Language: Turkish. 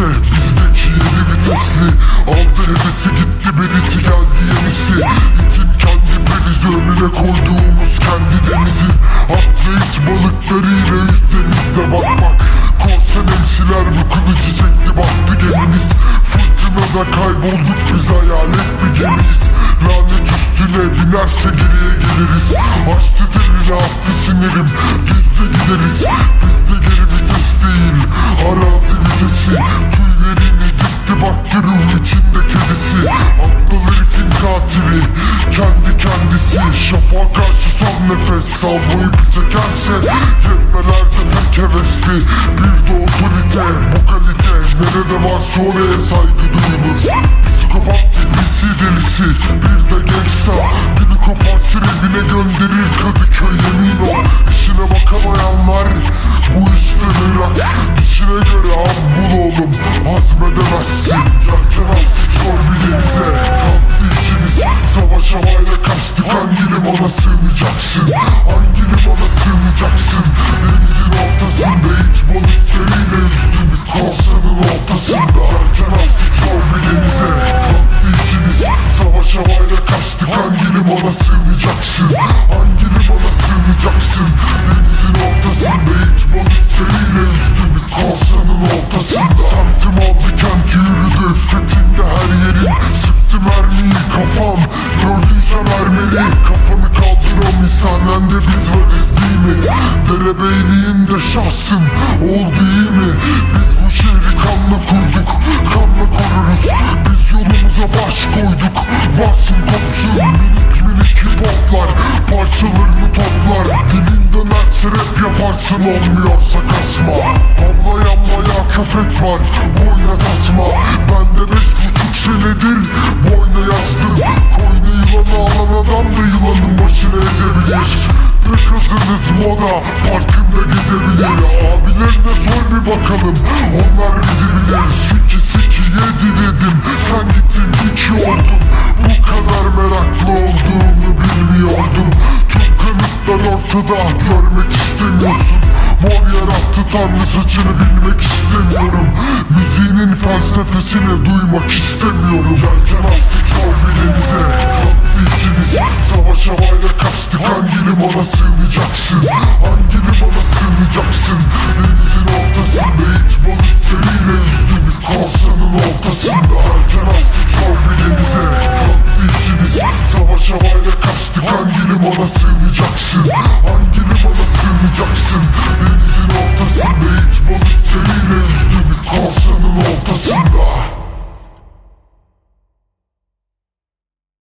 denize Bizdeki yeni vitesli Aldı hevesi gitti birisi geldi yenisi İtin kendi belizi önüne koyduğumuz kendi denizin Atlı iç balıklarıyla üst denizde bak bak Korsan emsiler bu kılıcı çekti baktı geminiz Fırtınada kaybolduk biz hayalet bir gemiyiz. Lanet üstüne binerse geriye geliriz. Açtı teline attı sinirim? Düzde gideriz. Bizde geri vites değil katili Kendi kendisi Şafağa karşı son nefes Salvoyu bir çekerse Yetmelerde pek hevesli. Bir de otorite Bu kalite. Nerede varsa oraya saygı duyulur? Psikopat delisi delisi kaçtık Hangi limana sığınacaksın Hangi limana sığınacaksın Denizin ortasında it balıklarıyla yüzdün Korsanın ortasında. Yelken astık zor bir denize. Kalktı içiniz Savaş havayla kaçtık Hangi limana sığınacaksın misalende biz varız değil mi? Derebeyliğinde şahsın Oldu iyi mi? Biz bu şehri kanla kurduk Kanla koruruz. Biz yolumuza baş koyduk Varsın kopsun. Minik minik hip Parçalarını toplar. Dilin dönerse rap yaparsın olmuyorsa kasma. Havlayan bayağı köpek var Boyna tasma. Bende beş buçuk senedir Kızınız moda Parkında gezebilir Abilerine sor bir bakalım. Onlar bizi bilir. Siki siki yedi dedim. Sen gittin iki oldun Bu kadar meraklı olduğunu bilmiyordum. Tüm kanıtlar ortada. Görmek istemiyorsun. Mor yarattı tanrı saçını bilmek istemiyorum. Müziğinin felsefesini duymak istemiyorum. Yelken astık sığınacaksın Denizin ortasında it balıklarıyla yüzdün Korsanın ortasında Yelken astık zor bir denize. Kalktı içiniz. Savaş havayla kaçtık. Hangi limana sığınacaksın? Hangi limana sığınacaksın